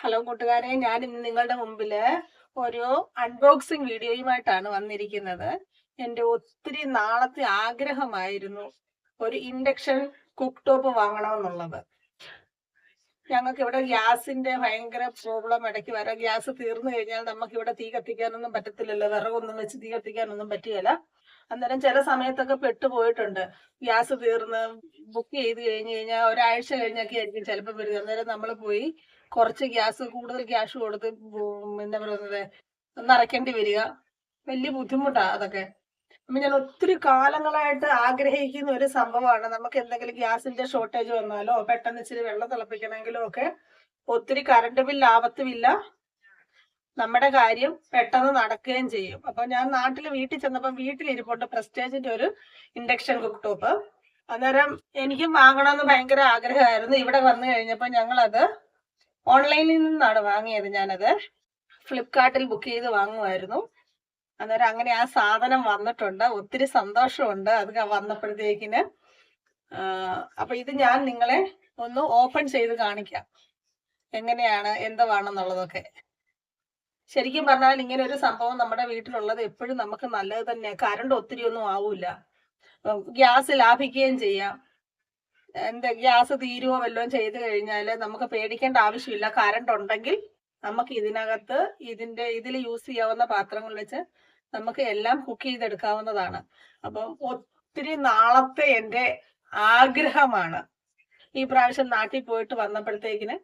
Hello കൂട്ടുകാരെ. ഞാൻ ഇന്ന് നിങ്ങളുടെ മുമ്പിൽ ഒരു അൺബോക്സിംഗ് വീഡിയോയുമായിട്ടാണ് വന്നിരിക്കുന്നത്. എന്റെ ഒത്തിരി നാളത്തെ ആഗ്രഹമായിരുന്നു ഒരു ഇൻഡക്ഷൻ കുക്ക് ടോപ്പ് വാങ്ങണമെന്നുള്ളത്. ഞങ്ങൾക്ക് ഇവിടെ ഗ്യാസിന്റെ ഭയങ്കര പ്രോബ്ലം ഇടയ്ക്ക് വരാം ഗ്യാസ് തീർന്നു കഴിഞ്ഞാൽ നമുക്ക് ഇവിടെ തീ കത്തിക്കാനൊന്നും പറ്റത്തില്ലല്ലോ. വിറകൊന്നും വെച്ച് തീ കത്തിക്കാനൊന്നും പറ്റുകയില്ല അന്നേരം ചില സമയത്തൊക്കെ പെട്ടുപോയിട്ടുണ്ട്. ഗ്യാസ് തീർന്ന് ബുക്ക് ചെയ്ത് കഴിഞ്ഞ് കഴിഞ്ഞാൽ ഒരാഴ്ച കഴിഞ്ഞൊക്കെ ആയിരിക്കും ചിലപ്പോൾ വരുന്നത്. അന്നേരം നമ്മൾ പോയി കുറച്ച് ഗ്യാസ് കൂടുതൽ ഗ്യാസ് കൊടുത്ത് എന്താ പറയുന്നത് നിറയ്ക്കേണ്ടി വരിക. വലിയ ബുദ്ധിമുട്ടാ അതൊക്കെ. അപ്പൊ ഞാൻ ഒത്തിരി കാലങ്ങളായിട്ട് ആഗ്രഹിക്കുന്ന ഒരു സംഭവമാണ്. നമുക്ക് എന്തെങ്കിലും ഗ്യാസിന്റെ ഷോർട്ടേജ് വന്നാലോ പെട്ടെന്ന് ഇച്ചിരി വെള്ളം തിളപ്പിക്കണമെങ്കിലോ ഒക്കെ ഒത്തിരി കറണ്ട് ബില്ല് ആവത്തുമില്ല നമ്മുടെ കാര്യം പെട്ടെന്ന് നടക്കുകയും ചെയ്യും. അപ്പൊ ഞാൻ നാട്ടിൽ വീട്ടിൽ ചെന്നപ്പോൾ വീട്ടിലിരിപ്പുണ്ട് പ്രസ്റ്റേജിന്റെ ഒരു ഇൻഡക്ഷൻ കുക്ക് ടോപ്പ് അന്നേരം എനിക്കും വാങ്ങണമെന്ന് ഭയങ്കര ആഗ്രഹമായിരുന്നു. ഇവിടെ വന്നു കഴിഞ്ഞപ്പോൾ ഞങ്ങളത് ഓൺലൈനിൽ നിന്നാണ് വാങ്ങിയത് ഞാനത്. ഫ്ലിപ്കാർട്ടിൽ ബുക്ക് ചെയ്ത് വാങ്ങുമായിരുന്നു. അന്നേരം അങ്ങനെ ആ സാധനം വന്നിട്ടുണ്ട്. ഒത്തിരി സന്തോഷമുണ്ട് അത് വന്നപ്പോഴത്തേക്കിന്. അപ്പൊ ഇത് ഞാൻ നിങ്ങളെ ഒന്ന് ഓപ്പൺ ചെയ്ത് കാണിക്കാം. എങ്ങനെയാണ് എന്തുവാണെന്നുള്ളതൊക്കെ. ശരിക്കും പറഞ്ഞാൽ ഇങ്ങനെ ഒരു സംഭവം നമ്മുടെ വീട്ടിലുള്ളത് എപ്പോഴും നമുക്ക് നല്ലത് തന്നെ കറണ്ട് ഒത്തിരി ഒന്നും ആവൂല ഗ്യാസ് ലാഭിക്കുകയും ചെയ്യാം. എന്താ ഗ്യാസ് തീരുവോ വല്ലതും ചെയ്ത് കഴിഞ്ഞാൽ നമുക്ക് പേടിക്കേണ്ട ആവശ്യമില്ല. കറണ്ട് ഉണ്ടെങ്കിൽ നമുക്ക് ഇതിനകത്ത് ഇതിന്റെ ഇതിൽ യൂസ് ചെയ്യാവുന്ന പാത്രങ്ങൾ വെച്ച് നമുക്ക് എല്ലാം കുക്ക് ചെയ്തെടുക്കാവുന്നതാണ്. അപ്പം ഒത്തിരി നാളത്തെ എന്റെ ആഗ്രഹമാണ്. ഈ പ്രാവശ്യം നാട്ടിൽ പോയിട്ട് വന്നപ്പോഴത്തേക്കിന്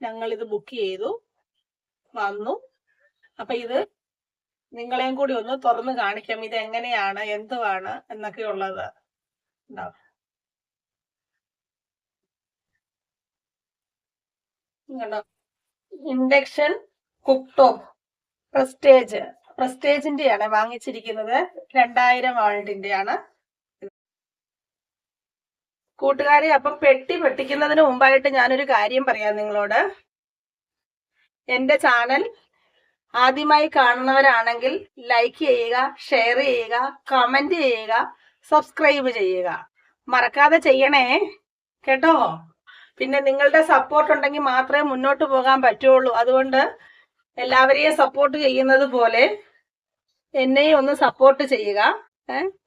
ഞങ്ങൾ ഇത് ബുക്ക് ചെയ്തു വന്നു. അപ്പൊ ഇത് നിങ്ങളെയും കൂടി ഒന്ന് തുറന്ന് കാണിക്കാം. ഇത് എങ്ങനെയാണ് എന്തുവാണ് എന്നൊക്കെ ഉള്ളത് ഉണ്ടാവും കണ്ടോ? Induction cook top Prestige. പ്രസ്റ്റേജിന്റെയാണ് വാങ്ങിച്ചിരിക്കുന്നത്. രണ്ടായിരം വാൾട്ടിന്റെയാണ് കൂട്ടുകാരെ അപ്പം പെട്ടി പെട്ടിക്കുന്നതിന് മുമ്പായിട്ട് ഞാനൊരു കാര്യം പറയാം നിങ്ങളോട്. എന്റെ ചാനൽ ആദ്യമായി കാണുന്നവരാണെങ്കിൽ ലൈക്ക് ചെയ്യുക ഷെയർ ചെയ്യുക കമന്റ് ചെയ്യുക സബ്സ്ക്രൈബ് ചെയ്യുക. മറക്കാതെ ചെയ്യണേ. കേട്ടോ? പിന്നെ നിങ്ങളുടെ സപ്പോർട്ട് ഉണ്ടെങ്കിൽ മാത്രമേ മുന്നോട്ട് പോകാൻ പറ്റുള്ളൂ. അതുകൊണ്ട് എല്ലാവരെയും സപ്പോർട്ട് ചെയ്യുന്നത് പോലെ എന്നെയും ഒന്ന് സപ്പോർട്ട് ചെയ്യുക.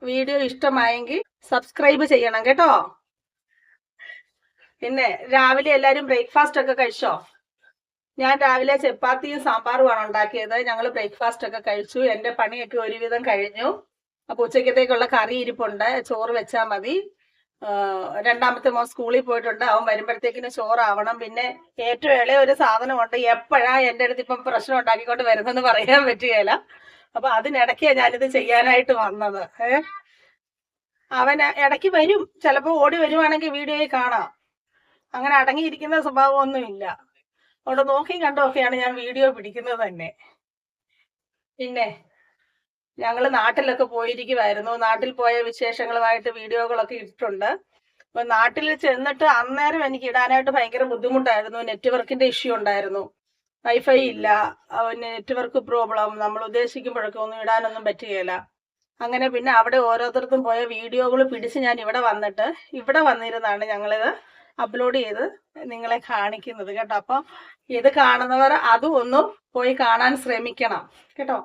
വീഡിയോ ഇഷ്ടമായെങ്കിൽ സബ്സ്ക്രൈബ് ചെയ്യണം കേട്ടോ. പിന്നെ രാവിലെ എല്ലാരും ബ്രേക്ക്ഫാസ്റ്റ് ഒക്കെ കഴിച്ചോ? ഞാൻ രാവിലെ ചപ്പാത്തിയും സാമ്പാറുമാണ് ഉണ്ടാക്കിയത്. ഞങ്ങൾ ബ്രേക്ക്ഫാസ്റ്റ് ഒക്കെ കഴിച്ചു. എന്റെ പണിയൊക്കെ ഒരുവിധം കഴിഞ്ഞു. അപ്പൊ ഉച്ചക്കത്തേക്കുള്ള കറി ഇരിപ്പുണ്ട്. ചോറ് വെച്ചാൽ മതി. രണ്ടാമത്തെ മോൻ സ്കൂളിൽ പോയിട്ടുണ്ട്. അവൻ വരുമ്പോഴത്തേക്കിന് ചോറാവണം. പിന്നെ ഏറ്റവും ഇളയ ഒരു സാധനമുണ്ട്. എപ്പോഴാ എന്റെ അടുത്ത് ഇപ്പം പ്രശ്നം ഉണ്ടാക്കിക്കൊണ്ട് വരുന്നെന്ന് പറയാൻ പറ്റുകയില്ല. അപ്പൊ അതിനിടയ്ക്കാണ് ഞാനിത് ചെയ്യാനായിട്ട് വന്നത്. ഏ? അവൻ ഇടയ്ക്ക് വരും. ചിലപ്പോ ഓടി വരുവാണെങ്കിൽ വീഡിയോയിൽ കാണാം. അങ്ങനെ അടങ്ങിയിരിക്കുന്ന സ്വഭാവമൊന്നുമില്ല. അവിടെ നോക്കി കണ്ടൊക്കെയാണ് ഞാൻ വീഡിയോ പിടിക്കുന്നത് തന്നെ. പിന്നെ ഞങ്ങൾ നാട്ടിലൊക്കെ പോയിരിക്കുമായിരുന്നു നാട്ടിൽ പോയ വിശേഷങ്ങളുമായിട്ട് വീഡിയോകളൊക്കെ ഇട്ടിട്ടുണ്ട്. അപ്പൊ നാട്ടിൽ ചെന്നിട്ട് അന്നേരം എനിക്ക് ഇടാനായിട്ട് ഭയങ്കര ബുദ്ധിമുട്ടായിരുന്നു. നെറ്റ്വർക്കിന്റെ ഇഷ്യൂ ഉണ്ടായിരുന്നു. വൈഫൈ ഇല്ല. Network problem. നമ്മൾ ഉദ്ദേശിക്കുമ്പോഴൊക്കെ ഒന്നും ഇടാനൊന്നും പറ്റുകയില്ല. അങ്ങനെ പിന്നെ അവിടെ ഓരോരുത്തർക്കും പോയ വീഡിയോകൾ പിടിച്ച് ഞാൻ ഇവിടെ വന്നിട്ട് ഇവിടെ വന്നിരുന്നാണ് ഞങ്ങളിത് അപ്ലോഡ് ചെയ്ത് നിങ്ങളെ കാണിക്കുന്നത് കേട്ടോ. അപ്പം ഇത് കാണുന്നവർ അതും ഒന്ന് പോയി കാണാൻ ശ്രമിക്കണം. കേട്ടോ?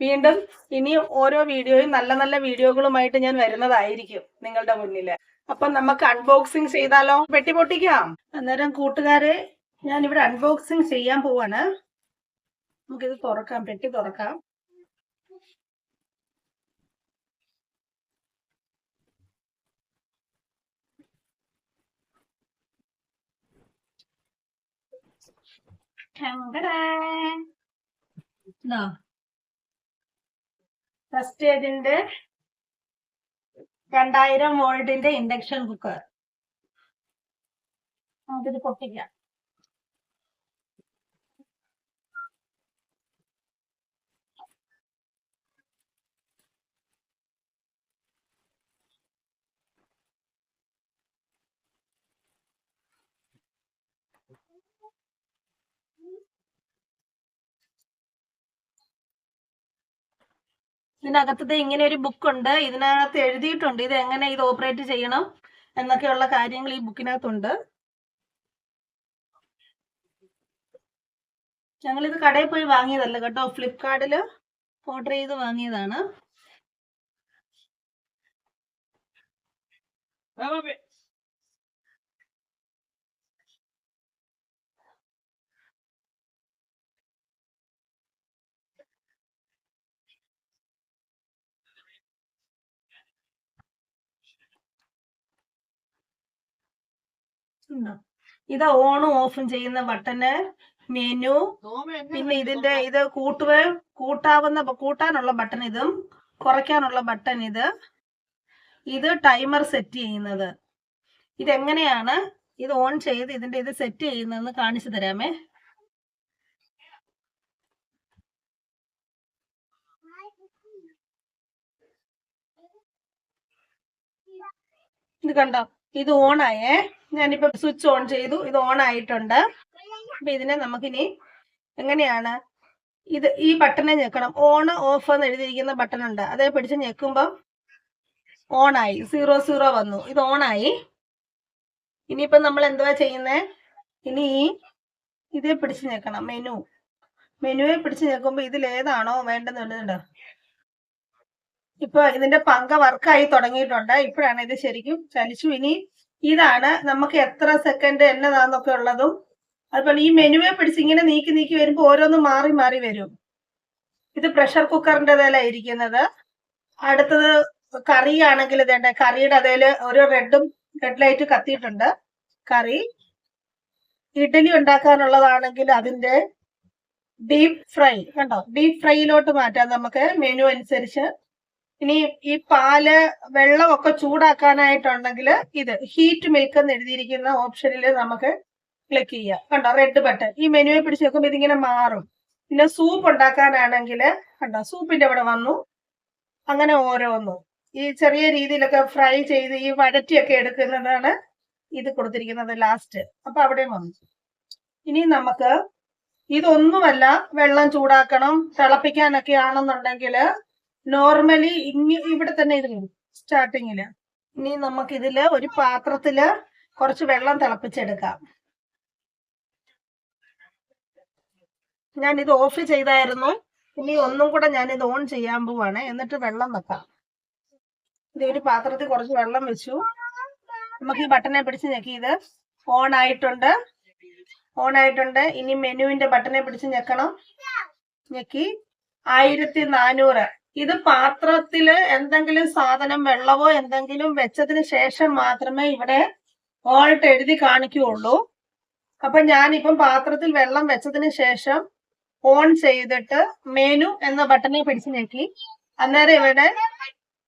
വീണ്ടും ഇനി ഓരോ വീഡിയോയും നല്ല നല്ല വീഡിയോകളുമായിട്ട് ഞാൻ വരുന്നതായിരിക്കും നിങ്ങളുടെ മുന്നിൽ അപ്പം നമുക്ക് അൺബോക്സിങ് ചെയ്താലോ? പെട്ടി പൊട്ടിക്കാം അന്നേരം കൂട്ടുകാരെ ഞാൻ ഇവിടെ അൺബോക്സിങ് ചെയ്യാൻ പോവാണ്. നമുക്കിത് തുറക്കാം പെട്ടി തുറക്കാം. ഫസ്റ്റേജിന്റെ രണ്ടായിരം വോൾട്ടിന്റെ ഇൻഡക്ഷൻ കുക്കർ. നമുക്കിത് പൊട്ടിക്കാം. ഇതിനകത്തത് ഇങ്ങനെ ഒരു ബുക്ക് ഉണ്ട് ഇതിനകത്ത് എഴുതിയിട്ടുണ്ട്. ഇത് എങ്ങനെ ഇത് ഓപ്പറേറ്റ് ചെയ്യണം എന്നൊക്കെയുള്ള കാര്യങ്ങൾ ഈ ബുക്കിനകത്തുണ്ട്. ഞങ്ങളിത് കടയിൽ പോയി വാങ്ങിയതല്ല കേട്ടോ. ഫ്ലിപ്കാർട്ടിൽ ഓർഡർ ചെയ്ത് വാങ്ങിയതാണ്. ഇത് ഓണും ഓഫും ചെയ്യുന്ന ബട്ടന് മെനു പിന്നെ ഇതിന്റെ ഇത് കൂട്ടുക കൂട്ടാവുന്ന കൂട്ടാനുള്ള ബട്ടൺ ഇതും കുറയ്ക്കാനുള്ള ബട്ടൺ ഇത്. ഇത് ടൈമർ സെറ്റ് ചെയ്യുന്നത്. ഇതെങ്ങനെയാണ്? ഇത് ഓൺ ചെയ്ത് ഇതിന്റെ ഇത് സെറ്റ് ചെയ്യുന്നതെന്ന് കാണിച്ചു തരാമേ. ഇത് കണ്ടോ? ഇത് ഓൺ ഞാനിപ്പോ സ്വിച്ച് ഓൺ ചെയ്തു. ഇത് ഓൺ ആയിട്ടുണ്ട്. അപ്പൊ ഇതിനെ നമുക്കിനി എങ്ങനെയാണ്? ഇത് ഈ ബട്ടനെ ഞെക്കണം. ഓൺ ഓഫ് എന്ന് എഴുതിയിരിക്കുന്ന ബട്ടൺ ഉണ്ട്. അതേ പിടിച്ച് ഞെക്കുമ്പം ഓൺ ആയി. സീറോ സീറോ വന്നു. ഇത് ഓൺ ആയി. ഇനിയിപ്പോ നമ്മൾ എന്തുവാ ചെയ്യുന്നേ? ഇനി ഇതേ പിടിച്ച് ഞെക്കണം. മെനു മെനുവെ പിടിച്ച് ഞെക്കുമ്പോ ഇതിൽ ഏതാണോ വേണ്ടെന്നുള്ളത് ഇപ്പൊ ഇതിന്റെ പങ്ക വർക്കായി തുടങ്ങിയിട്ടുണ്ട്. ഇപ്പോഴാണ് ഇത് ശരിക്കും ചലിച്ചു. ഇനി ഇതാണ് നമുക്ക് എത്ര സെക്കൻഡ് എന്നതാന്നൊക്കെ ഉള്ളതും. അതുപോലെ ഈ മെനുവെ പിടിച്ച് ഇങ്ങനെ നീക്കി നീക്കി വരുമ്പോൾ ഓരോന്ന് മാറി മാറി വരും. ഇത് പ്രഷർ കുക്കറിന്റെ ഇതിലാ ഇരിക്കുന്നത്. അടുത്തത് കറിയാണെങ്കിൽ ഇതേണ്ട കറിയുടെ അതേൽ ഒരു റെഡും റെഡ് ലൈറ്റ് കത്തിയിട്ടുണ്ട്. കറി ഇഡലി ഉണ്ടാക്കാനുള്ളതാണെങ്കിൽ അതിന്റെ ഡീപ് ഫ്രൈ കണ്ടോ? ഡീപ് ഫ്രൈയിലോട്ട് മാറ്റാം നമുക്ക് മെനു അനുസരിച്ച്. ഇനി ഈ പാൽ വെള്ളമൊക്കെ ചൂടാക്കാനായിട്ടുണ്ടെങ്കിൽ ഇത് ഹീറ്റ് മിൽക്ക് എന്ന് എഴുതിയിരിക്കുന്ന ഓപ്ഷനിൽ നമുക്ക് ക്ലിക്ക് ചെയ്യാം. കണ്ടോ? റെഡ് ബട്ടൺ ഈ മെനുവിൽ പിടിച്ച് നോക്കുമ്പോൾ ഇതിങ്ങനെ മാറും. പിന്നെ സൂപ്പ് ഉണ്ടാക്കാനാണെങ്കിൽ കണ്ടോ? സൂപ്പിന്റെ അവിടെ വന്നു. അങ്ങനെ ഓരോന്നും. ഈ ചെറിയ രീതിയിലൊക്കെ ഫ്രൈ ചെയ്ത് ഈ വഴറ്റിയൊക്കെ എടുക്കുന്നതാണ് ഇത് കൊടുത്തിരിക്കുന്നത് ലാസ്റ്റ് അപ്പൊ അവിടെ വന്നു. ഇനി നമുക്ക് ഇതൊന്നുമല്ല വെള്ളം ചൂടാക്കണം തിളപ്പിക്കാനൊക്കെ ആണെന്നുണ്ടെങ്കിൽ നോർമലി ഇനി ഇവിടെ തന്നെ വരും സ്റ്റാർട്ടിങ്ങിൽ ഇനി നമുക്ക് ഇതിൽ ഒരു പാത്രത്തിൽ കുറച്ച് വെള്ളം തിളപ്പിച്ചെടുക്കാം. ഞാൻ ഇത് ഓഫ് ചെയ്തായിരുന്നു. ഇനി ഒന്നും കൂടെ ഞാൻ ഇത് ഓൺ ചെയ്യാൻ പോവാണ്. എന്നിട്ട് വെള്ളം വെക്കാം. ഇത് ഒരു പാത്രത്തിൽ കുറച്ച് വെള്ളം വെച്ചു. നമുക്ക് ഈ ബട്ടനെ പിടിച്ച് ഞെക്കി ഇത് ഓൺ ആയിട്ടുണ്ട്. ഓൺ ആയിട്ടുണ്ട്. ഇനി മെനുവിന്റെ ബട്ടനെ പിടിച്ച് ഞെക്കണം. ഞെക്കി. ആയിരത്തി നാനൂറ്. ഇത് പാത്രത്തിൽ എന്തെങ്കിലും സാധനം വെള്ളമോ എന്തെങ്കിലും വെച്ചതിന് ശേഷം മാത്രമേ ഇവിടെ ഓൾട്ട് എഴുതി കാണിക്കുകയുള്ളൂ. അപ്പൊ ഞാനിപ്പം പാത്രത്തിൽ വെള്ളം വെച്ചതിന് ശേഷം ഓൺ ചെയ്തിട്ട് മെനു എന്ന ബട്ടനെ പിടിച്ചു ഞെക്കി. അന്നേരം ഇവിടെ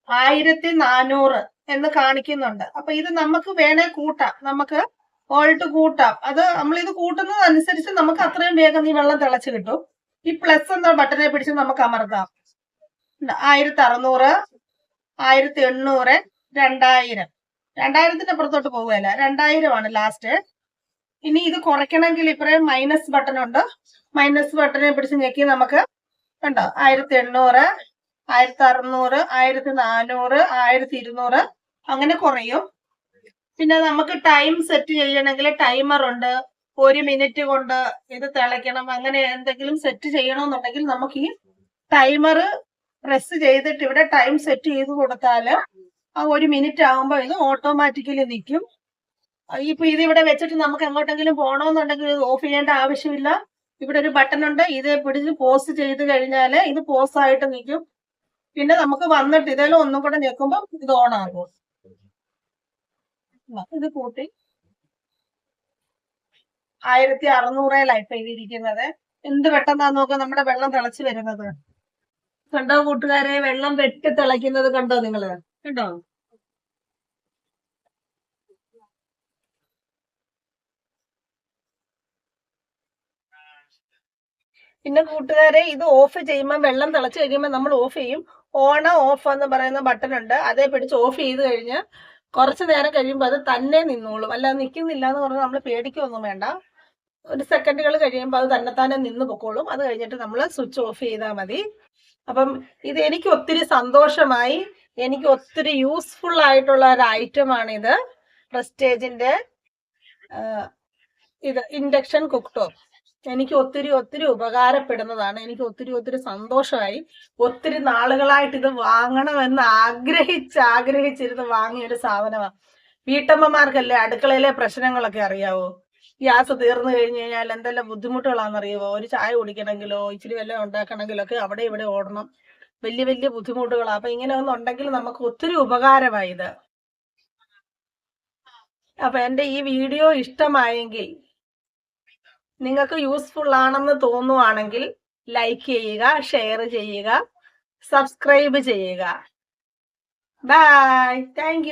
ആയിരത്തി നാനൂറ് എന്ന് കാണിക്കുന്നുണ്ട്. അപ്പൊ ഇത് നമുക്ക് വേണേ കൂട്ടാം. നമുക്ക് ഓൾട്ട് കൂട്ടാം. അത് നമ്മൾ ഇത് കൂട്ടുന്നത് അനുസരിച്ച് നമുക്ക് അത്രയും വേഗം ഈ വെള്ളം തിളച്ച് കിട്ടും. ഈ പ്ലസ് എന്ന ബട്ടനെ പിടിച്ച് നമുക്ക് അമർത്താം. ആയിരത്തി അറുന്നൂറ് ആയിരത്തി എണ്ണൂറ് രണ്ടായിരം. രണ്ടായിരത്തിന്റെ പുറത്തോട്ട് പോവുകയല്ല രണ്ടായിരമാണ് ലാസ്റ്റ് ഇനി ഇത് കുറയ്ക്കണമെങ്കിൽ ഇപ്പറേ മൈനസ് ബട്ടൺ ഉണ്ട്. മൈനസ് ബട്ടണെ പിടിച്ച് ഞെക്കി നമുക്ക് കണ്ടോ? ആയിരത്തി എണ്ണൂറ് ആയിരത്തി അറുന്നൂറ് ആയിരത്തി നാനൂറ് ആയിരത്തി ഇരുന്നൂറ്. അങ്ങനെ കുറയും. പിന്നെ നമുക്ക് ടൈം സെറ്റ് ചെയ്യണമെങ്കിൽ ടൈമർ ഉണ്ട്. ഒരു മിനിറ്റ് കൊണ്ട് ഇത് തിളയ്ക്കണം. അങ്ങനെ എന്തെങ്കിലും സെറ്റ് ചെയ്യണമെന്നുണ്ടെങ്കിൽ നമുക്ക് ഈ ടൈമർ പ്രസ് ചെയ്തിട്ട് ഇവിടെ ടൈം സെറ്റ് ചെയ്ത് കൊടുത്താൽ ആ ഒരു മിനിറ്റ് ആകുമ്പോൾ ഇത് ഓട്ടോമാറ്റിക്കലി നിൽക്കും ഇപ്പൊ ഇത് ഇവിടെ വെച്ചിട്ട് നമുക്ക് എങ്ങോട്ടെങ്കിലും പോകണമെന്നുണ്ടെങ്കിൽ ഇത് ഓഫ് ചെയ്യേണ്ട ആവശ്യമില്ല. ഇവിടെ ഒരു ബട്ടൺ ഉണ്ട്. ഇത് പിടിച്ച് പോസ്റ്റ് ചെയ്ത് കഴിഞ്ഞാൽ ഇത് പോസ്റ്റ് ആയിട്ട് നിൽക്കും പിന്നെ നമുക്ക് വന്നിട്ട് ഇതെല്ലാം ഒന്നും കൂടെ ഞെക്കുമ്പോൾ ഇത് ഓൺ ആകും. ഇത് കൂട്ടി ആയിരത്തി അറുന്നൂറേലായി ചെയ്തിരിക്കുന്നത് എന്ത് പെട്ടെന്നാ നോക്കുക നമ്മുടെ വെള്ളം തിളച്ച് വരുന്നത്. കണ്ടോ കൂട്ടുകാരെ? വെള്ളം വെട്ടി തിളയ്ക്കുന്നത് കണ്ടോ നിങ്ങൾ? കണ്ടോ? പിന്നെ കൂട്ടുകാരെ ഇത് ഓഫ് ചെയ്യുമ്പോൾ വെള്ളം തിളച്ച് കഴിയുമ്പോൾ നമ്മൾ ഓഫ് ചെയ്യും. ഓൺ ഓഫ് എന്ന് പറയുന്ന ബട്ടൺ ഉണ്ട്. അതേ പിടിച്ച് ഓഫ് ചെയ്ത് കഴിഞ്ഞ് കുറച്ച് നേരം കഴിയുമ്പോൾ അത് തന്നെ നിന്നോളും. അല്ലാതെ നിൽക്കുന്നില്ല എന്ന് പറഞ്ഞാൽ നമ്മൾ പേടിക്കൊന്നും വേണ്ട. ഒരു സെക്കൻഡുകൾ കഴിയുമ്പോൾ അത് തന്നെത്താനെ നിന്ന് പൊക്കോളും. അത് കഴിഞ്ഞിട്ട് നമ്മൾ സ്വിച്ച് ഓഫ് ചെയ്താൽ മതി. അപ്പം ഇത് എനിക്ക് ഒത്തിരി സന്തോഷമായി. എനിക്ക് ഒത്തിരി യൂസ്ഫുൾ ആയിട്ടുള്ള ഒരു ഐറ്റം ഇത്. പ്രസ്റ്റേജിന്റെ ഇത് ഇൻഡക്ഷൻ കുക്ക് ടോപ്പ് എനിക്ക് ഒത്തിരി ഒത്തിരി ഉപകാരപ്പെടുന്നതാണ്. എനിക്ക് ഒത്തിരി ഒത്തിരി സന്തോഷമായി. ഒത്തിരി നാളുകളായിട്ട് ഇത് വാങ്ങണമെന്ന് ആഗ്രഹിച്ച് ആഗ്രഹിച്ചിരുന്ന് വാങ്ങിയൊരു സാധനമാണ് വീട്ടമ്മമാർക്കല്ലേ അടുക്കളയിലെ പ്രശ്നങ്ങളൊക്കെ അറിയാവോ? ഗ്യാസ് തീർന്നു കഴിഞ്ഞു കഴിഞ്ഞാൽ എന്തെല്ലാം ബുദ്ധിമുട്ടുകളാണെന്നറിയുമോ ഒരു ചായ കുടിക്കണമെങ്കിലോ ഇച്ചിരി വല്ലതും ഉണ്ടാക്കണമെങ്കിലോ ഒക്കെ അവിടെ ഇവിടെ ഓടണം. വലിയ വലിയ ബുദ്ധിമുട്ടുകളാണ് അപ്പൊ ഇങ്ങനെ ഒന്നും ഉണ്ടെങ്കിൽ നമുക്ക് ഒത്തിരി ഉപകാരമായി ഇത്. അപ്പൊ എന്റെ ഈ വീഡിയോ ഇഷ്ടമായെങ്കിൽ നിങ്ങൾക്ക് യൂസ്ഫുൾ ആണെന്ന് തോന്നുവാണെങ്കിൽ ലൈക്ക് ചെയ്യുക ഷെയർ ചെയ്യുക സബ്സ്ക്രൈബ് ചെയ്യുക. Bye thank